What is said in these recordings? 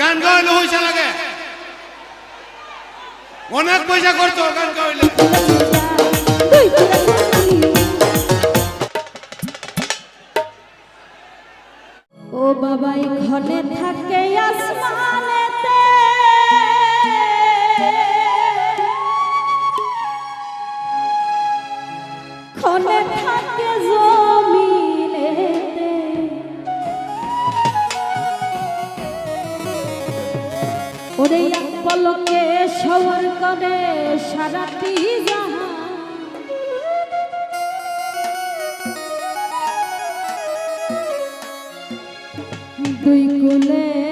গান গাওয়াইলে পয়সা লাগে। অনেক পয়সা করতো গান গাইলে ও বাবাই ঘনে থাকে আসমানেতে পলকে সবর করে সারাটি দুই কুলে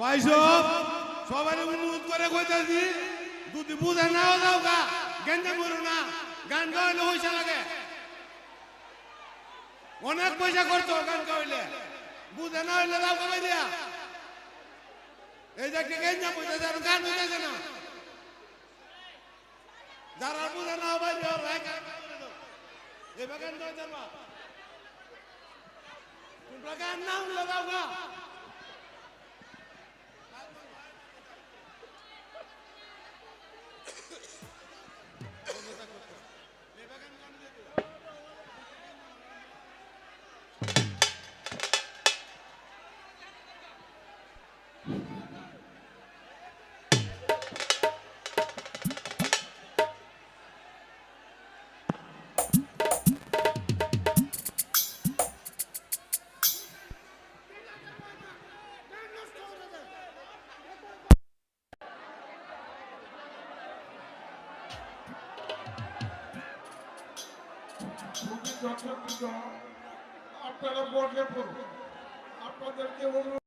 ভাইসব সবাই অনুরোধ করে কইতাছি, যদি বুঝে নাও যাও গা গেন্দে মরো না, গান গাইলে পয়সা লাগে। অনেক পয়সা করতো গান গাইলে বুঝে না হইলে দাও কমাই দিয়া এই একটা গেঞ্জা পয়সা যার গান হইতেছে না। যারা বুঝে না ভাই এবার গান গাইতে তোমরা গান না হইলে দাও গা। যথাযথ আপনারা বসে পড়ুন। আপনাদেরকে অনুরোধ